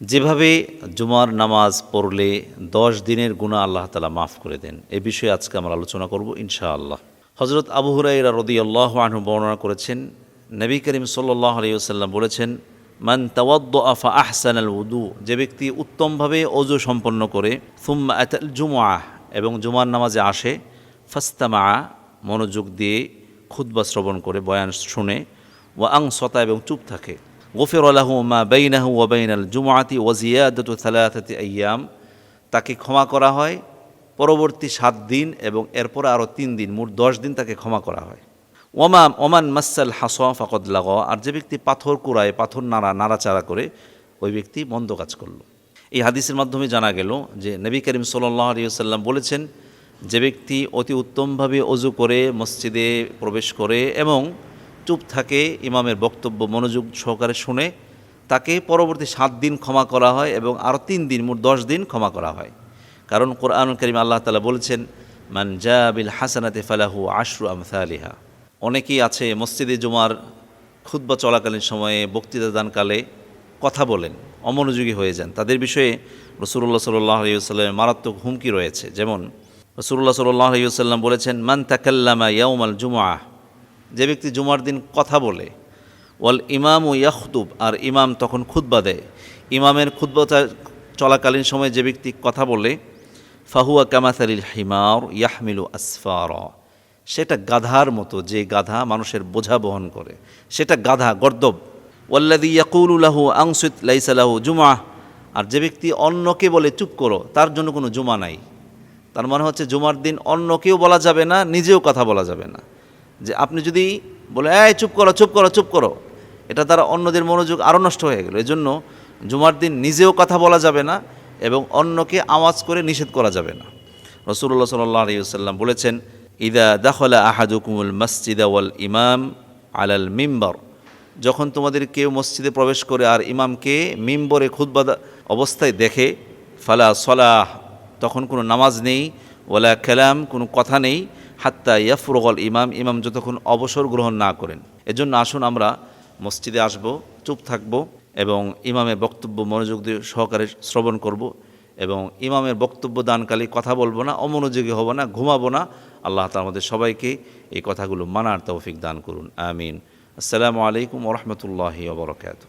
যেভাবে জুমার নামাজ পড়লে দশ দিনের গুণা আল্লাহ তালা মাফ করে দেন, এ বিষয়ে আজকে আমরা আলোচনা করব ইনশাআল্লাহ। হজরত আবু হুরাইরা রদি আল্লাহ আনহু বর্ণনা করেছেন, নবী করিম সাল্লাহ আলিয়াল্লাম বলেছেন, মান তাওয়াদ্দ আফা আহসান আল উদু যে ব্যক্তি উত্তমভাবে অজু সম্পন্ন করে ফুম্মা আতাল জুমা এবং জুমার নামাজে আসে ফাস্তামা মনোযোগ দিয়ে খুদ্া শ্রবণ করে, বয়ান শুনে ও আং সতা এবং চুপ থাকে। গফির আলাহু মা বেইনাহু ওয়াবাইনাল জুমাতি ওয়াজিয়াদতু সালাতাতি আয়াম তাকে ক্ষমা করা হয় পরবর্তী সাত দিন এবং এরপরে আরও তিন দিন, মোট দশ দিন তাকে ক্ষমা করা হয়। ওমা ওমান মাসাল হাসা ফাকদ লাগ। আর যে ব্যক্তি পাথর কুড়ায়, পাথর নাড়া, নাড়াচাড়া করে, ওই ব্যক্তি মন্দ কাজ করল। এই হাদিসের মাধ্যমে জানা গেল যে নবী করিম সাল্লাহ আলিয়াল্লাম বলেছেন, যে ব্যক্তি অতি উত্তমভাবে অজু করে, মসজিদে প্রবেশ করে এবং চুপ থাকে, ইমামের বক্তব্য, মনোযোগ সহকারে শুনে তাকে পরবর্তী সাত দিন ক্ষমা করা হয় এবং আরও তিন দিন, মোট দশ দিন ক্ষমা করা হয়। কারণ কোরআন করিম আল্লাহ তালা বলেছেন, মান জাবিল হাসানাতে ফালাহু আশরু আমসালিহা। অনেকেই আছে মসজিদে জুমার খুদ্া চলাকালীন সময়ে বক্তৃতা দানকালে কথা বলেন, অমনোযোগী হয়ে যান। তাদের বিষয়ে রসুল্লাহ সাল্লাহ আলিয়াল্লামের মারাত্মক হুমকি রয়েছে। যেমন রসুল্লাহ সাল্লাহ আলিয়াল্লাম বলেছেন, মান তাকাল্লামা ইয়াউমাল জুমা যে ব্যক্তি জুমার দিন কথা বলে, ওয়াল ইমাম ও ইয়াখতুব, আর ইমাম তখন খুদ্া দেয়। ইমামের খুদ্া চলাকালীন সময়ে যে ব্যক্তি কথা বলে, ফাহুয়া কামাতালিল হিমার ইয়াহমিলু আসফার। সেটা গাধার মতো, যে গাধা মানুষের বোঝা বহন করে। সেটা গাধা, গর্দব। ওয়াল্লাদি ইয়াকুলুলাহু আংসুত লাইসালাহু জুমা আর যে ব্যক্তি অন্যকে বলে, চুপ করো, তার জন্য কোনো জুমা নাই। তার মানে হচ্ছে, জুমার দিন অন্যকেও বলা যাবে না, নিজেও কথা বলা যাবে না। যে আপনি যদি বলে, এই, চুপ করো চুপ করো চুপ করো। এটা তারা অন্যদের মনোযোগ আরও নষ্ট হয়ে গেল। এজন্য জুমার দিন নিজেও কথা বলা যাবে না এবং অন্যকে আওয়াজ করে নিষেধ করা যাবে না। রসুল্লাহ সাল্লাহ আলিয়াল্লাম বলেছেন, ইদা দাখলা আহাদুকুমুল মসজিদ ওয়াল ইমাম আলাল মিম্বর। যখন তোমাদের কেউ মসজিদে প্রবেশ করে আর ইমামকে মিম্বরে খুদ্া অবস্থায় দেখে, ফালা সলাহ, তখন কোনো নামাজ নেই ওলা কালাম, কোনো কথা নেই হাত্তা ইয়াফরগল ইমাম ইমাম যতক্ষণ অবসর গ্রহণ না করেন। এজন্য আসুন আমরা মসজিদে আসব, চুপ থাকব এবং ইমামের বক্তব্য, মনোযোগ দিয়ে সহকারে শ্রবণ করব এবং ইমামের বক্তব্য দানকালে কথা বলব না, অমনোযোগী হব না, ঘুমাবো না। আল্লাহ তালা আমাদের সবাইকে এই কথাগুলো মানার তৌফিক দান করুন। আমিন। আসসালামু আলাইকুম ওরহমতুল্লাহি ওবরকাত